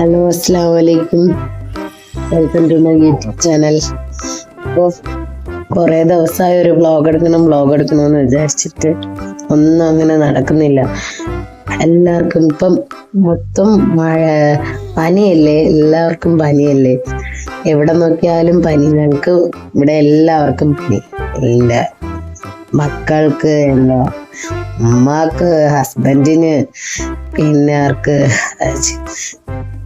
Hello Assam welcome to my YouTube channel അപ്പോൾ കുറേ ദിവസമായി ഒരു വ്ളോഗ് എടുക്കണം വ്ളോഗ് എടുക്കണമെന്ന് വിചാരിച്ചിട്ട് ഒന്നും അങ്ങനെ നടക്കുന്നില്ല. എല്ലാവർക്കും ഇപ്പം മൊത്തം മഴ പനിയല്ലേ? എല്ലാവർക്കും പനിയല്ലേ? എവിടെ നോക്കിയാലും പനി. ഞങ്ങൾക്ക് ഇവിടെ എല്ലാവർക്കും പനി. എന്റെ മക്കൾക്ക് എന്താ ഉമ്മാക്ക് ഹസ്ബൻഡിന് പിന്നെ ആർക്ക്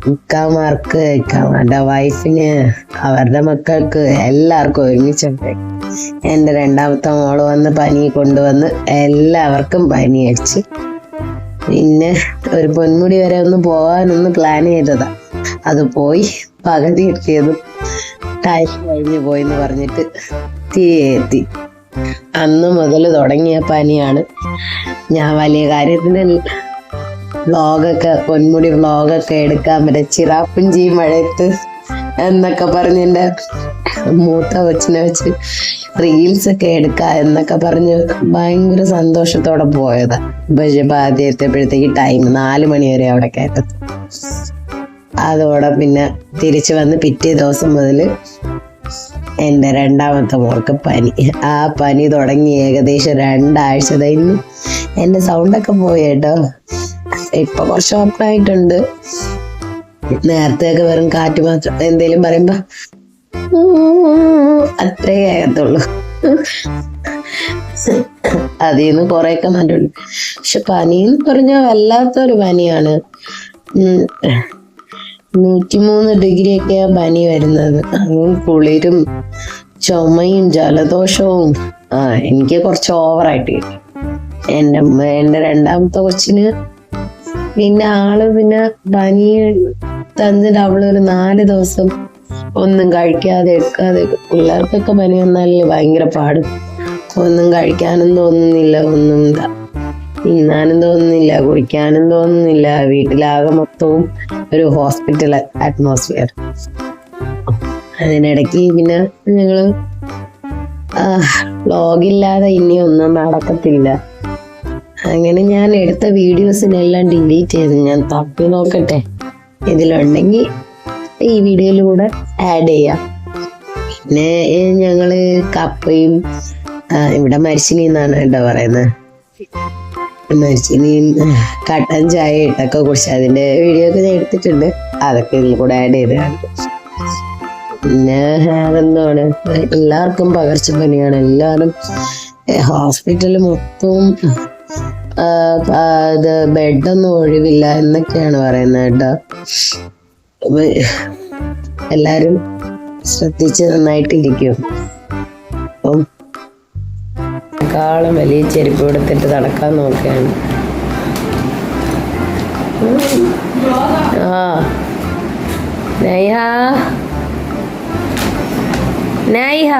ഇക്കാമാർക്ക് ഇക്കാമാരുടെ വൈഫിന് അവരുടെ മക്കൾക്ക് എല്ലാവർക്കും ഒരുമിച്ചുണ്ട് എന്റെ രണ്ടാമത്തെ മോൾ വന്ന് പനി കൊണ്ടുവന്ന് എല്ലാവർക്കും പനി അടിച്ച്. പിന്നെ ഒരു പൊന്മുടി വരെ ഒന്ന് പോകാനൊന്ന് പ്ലാൻ ചെയ്തതാ. അത് പോയി പകുതി എത്തിയതും ടൈം കഴിഞ്ഞു പോയി എന്ന് പറഞ്ഞിട്ട് തിരികെ എത്തി. അന്ന് മുതൽ തുടങ്ങിയ പനിയാണ്. ഞാൻ വലിയ കാര്യത്തിന് വ്ളോഗൊക്കെ പൊന്മുടി വ്ളോഗൊക്കെ എടുക്കാൻ പറ്റും ചിറാപ്പുഞ്ചി മഴയത്ത് എന്നൊക്കെ പറഞ്ഞ് എന്റെ മൂത്ത കൊച്ചിനെ വെച്ച് റീൽസ് ഒക്കെ എടുക്കുക എന്നൊക്കെ പറഞ്ഞ് ഭയങ്കര സന്തോഷത്തോടെ പോയത്. പക്ഷെ ആദ്യം എത്തിയപ്പോഴത്തേക്ക് ടൈം നാല് മണി വരെ അവിടെ കയറ്റത്ത് അതോടെ പിന്നെ തിരിച്ചു വന്ന് പിറ്റേ ദിവസം മുതൽ എന്റെ രണ്ടാമത്തെ മോൾക്ക് പനി. ആ പനി തുടങ്ങി ഏകദേശം രണ്ടാഴ്ച ഇന്ന് എന്റെ സൗണ്ടൊക്കെ പോയി കേട്ടോ. ഇപ്പൊ കുറച്ച് ഓപ്പണായിട്ടുണ്ട് നേരത്തെ ഒക്കെ വെറും കാറ്റ് മാത്രം എന്തേലും പറയുമ്പോ അത്രേ ആകത്തുള്ളൂ. അതിൽ നിന്ന് കുറെയൊക്കെ മാറ്റമുണ്ട്. പക്ഷെ പനി എന്ന് പറഞ്ഞാൽ വല്ലാത്തൊരു പനിയാണ്. നൂറ്റിമൂന്ന് ഡിഗ്രി ഒക്കെയാ പനി വരുന്നത്. കുളിരും ചുമയും ജലദോഷവും. ആ എനിക്ക് കുറച്ച് ഓവറായിട്ട് എന്റെ എന്റെ രണ്ടാമത്തെ കൊച്ചിന് പിന്നെ ആൾ പിന്നെ പനി തന്നിട്ട് അവൾ ഒരു നാല് ദിവസം ഒന്നും കഴിക്കാതെ എടുക്കാതെ പിള്ളേർക്കൊക്കെ പനി വന്നാലേ ഭയങ്കര പാട്. ഒന്നും കഴിക്കാനും തോന്നുന്നില്ല ഒന്നും ഇതാ. തിന്നാനും തോന്നുന്നില്ല കുടിക്കാനും തോന്നുന്നില്ല. വീട്ടിലാകെ മൊത്തവും ഒരു ഹോസ്പിറ്റൽ അറ്റ്മോസ്ഫിയർ. അതിനിടയ്ക്ക് പിന്നെ ഞങ്ങൾ വ്ളോഗില്ലാതെ ഇനി ഒന്നും നടക്കത്തില്ല. അങ്ങനെ ഞാൻ എടുത്ത വീഡിയോസിനെല്ലാം ഡിലീറ്റ് ചെയ്ത് ഞാൻ തപ്പി നോക്കട്ടെ. ഇതിലുണ്ടെങ്കിൽ ഈ വീഡിയോയിലൂടെ ആഡ് ചെയ്യാം. പിന്നെ ഞങ്ങൾ കപ്പയും ഇവിടെ മരിച്ചിനി എന്നാണ് കേട്ടോ പറയുന്നത്. മരിച്ചിനിയും കട്ടൻ ചായ ഇട്ടൊക്കെ കുടിച്ച് അതിന്റെ വീഡിയോ ഒക്കെ ഞാൻ എടുത്തിട്ടുണ്ട്. അതൊക്കെ ഇതിൽ കൂടെ ആഡ് ചെയ്തതാണ്. പിന്നെ അതെന്താണ് എല്ലാവർക്കും പകർച്ചപ്പനിയാണ് എല്ലാവരും ഹോസ്പിറ്റലിൽ മൊത്തവും ഇത് ബെഡൊന്നും ഒഴിവില്ല എന്നൊക്കെയാണ് പറയുന്നത് കേട്ടോ. എല്ലാരും ശ്രദ്ധിച്ച് നന്നായിട്ടിരിക്കും. അപ്പം വലിയ ചെരുപ്പ് കൊടുത്തിട്ട് നടക്കാൻ നോക്കുകയാണ്. ആ നൈഹ. നൈഹ.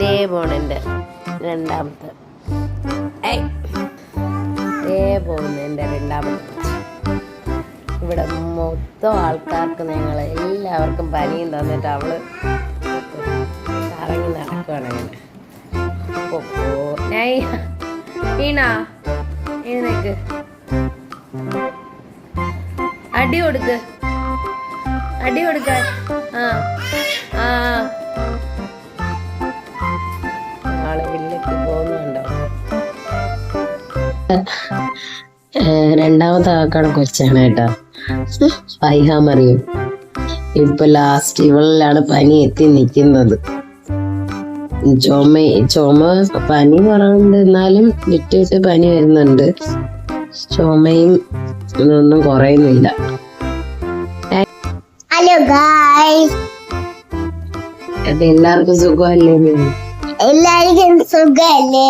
ദേ പോണെന്റെ രണ്ടാമത്തെ. ദേ പോകുന്നു എന്റെ രണ്ടാമത്തെ. ഇവിടെ മൊത്തം ആൾക്കാർക്ക് ഞങ്ങൾ എല്ലാവർക്കും പനിയും തന്നിട്ട് അവൾ കറങ്ങി നടക്കുകയാണ് അങ്ങനെ അടി കൊടുക്ക്. അടി കൊടുക്കാൻ. ആ. ആ. ആൾ വില്ലക്ക് പോകുന്നുണ്ടോ? രണ്ടാമത്തെ ആക്കാണ് കൊച്ചാണ് കേട്ടോ. പൈഹാമറിയും അറിയും ഇപ്പൊ ലാസ്റ്റ് ഇവളിലാണ് പനി എത്തി നിൽക്കുന്നത്. ചുമ ചുമ പനി കുറവുണ്ട് എന്നാലും വിട്ട് വിട്ട് പനി വരുന്നുണ്ട്. ചുമയും ഇതൊന്നും കുറയുന്നില്ല. ഹലോ ഗായ്സ് എല്ലാവർക്കും സുഖമല്ലേ? എല്ലാവർക്കും സുഖല്ലേ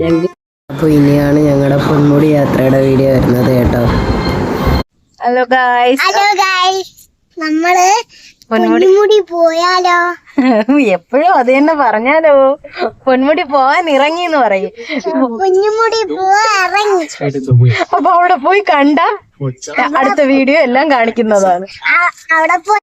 ഞങ്ങൾക്ക് അപ്പൊ ഇനിയാണ് ഞങ്ങളുടെ പൊന്മുടി യാത്രയുടെ വീഡിയോ വരുന്നത് കേട്ടോ. ഹലോ ഗായ്സ് ഹലോ ഗായ്സ് നമ്മൾ പൊന്മുടി. പോയാലോ? എപ്പോഴും അത് തന്നെ പറഞ്ഞാലോ? പൊന്മുടി പോവാൻ ഇറങ്ങി എന്ന് പറയും. പൊന്മുടി ഇറങ്ങി. അപ്പൊ അവിടെ പോയി കണ്ട അടുത്ത വീഡിയോ എല്ലാം കാണിക്കുന്നതാണ്. അവിടെ പോയി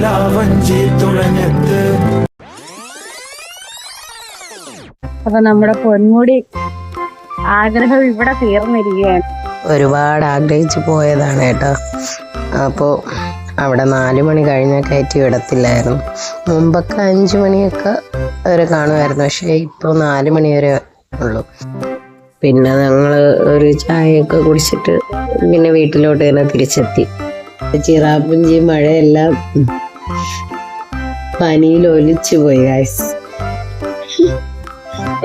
നിലാവഞ്ചി തുഴഞ്ഞത്ത് അപ്പൊ നമ്മുടെ പൊന്മുടി ആഗ്രഹം ഇവിടെ തീർന്നിരിക്കുകയാണ്. ഒരുപാട് ആഗ്രഹിച്ചു പോയതാണ് കേട്ടോ. അപ്പോൾ അവിടെ നാല് മണി കഴിഞ്ഞാൽ കയറ്റി വിടത്തില്ലായിരുന്നു. മുമ്പൊക്കെ അഞ്ച് മണിയൊക്കെ വരെ കാണുമായിരുന്നു. പക്ഷേ ഇപ്പോൾ നാല് മണി വരെ ഉള്ളൂ. പിന്നെ ഞങ്ങൾ ഒരു ചായയൊക്കെ കുടിച്ചിട്ട് പിന്നെ വീട്ടിലോട്ട് തന്നെ തിരിച്ചെത്തി. ചിറാപ്പുഞ്ചി മഴയെല്ലാം പനിയിൽ ഒലിച്ചു പോയി ഗൈസ്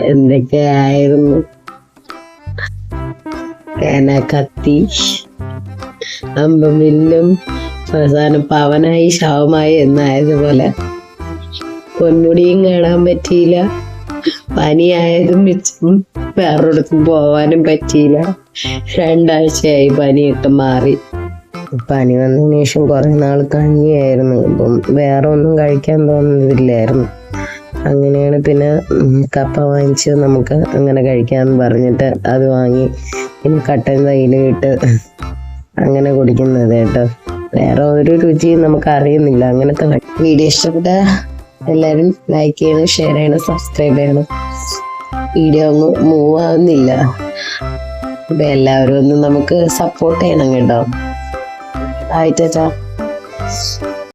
എന്തൊക്കെയായിരുന്നു? പേന കത്തി അമ്പമില്ലും അവസാനം പവനായി ശവമായി എന്നായതുപോലെ. പൊന്മുടിയും കാണാൻ പറ്റിയില്ല. പനിയായതും മിച്ചും വേറൊരിടത്തും പോവാനും പറ്റിയില്ല. രണ്ടാഴ്ചയായി പനിയൊക്കെ മാറി. പനി വന്നതിന് ശേഷം കുറെ നാൾ കഞ്ഞിയായിരുന്നു. അപ്പം വേറെ ഒന്നും കഴിക്കാൻ തോന്നുന്നില്ലായിരുന്നു. അങ്ങനെയാണ് പിന്നെ കപ്പ വാങ്ങിച്ച് നമുക്ക് അങ്ങനെ കഴിക്കാമെന്ന് പറഞ്ഞിട്ട് അത് വാങ്ങി പിന്നെ കട്ടൻ തൈലിട്ട് അങ്ങനെ കുടിക്കുന്നത് കേട്ടോ. വേറെ ഒരു രുചിയും നമുക്ക് അറിയുന്നില്ല. അങ്ങനത്തെ വീഡിയോ ഇഷ്ടപ്പെട്ട എല്ലാവരും ലൈക്ക് ചെയ്യണം ഷെയർ ചെയ്യണം സബ്സ്ക്രൈബ് ചെയ്യണം. വീഡിയോ ഒന്നും മൂവ് ആവുന്നില്ല. അപ്പം എല്ലാവരും ഒന്ന് നമുക്ക് സപ്പോർട്ട് ചെയ്യണം കേട്ടോ. I did a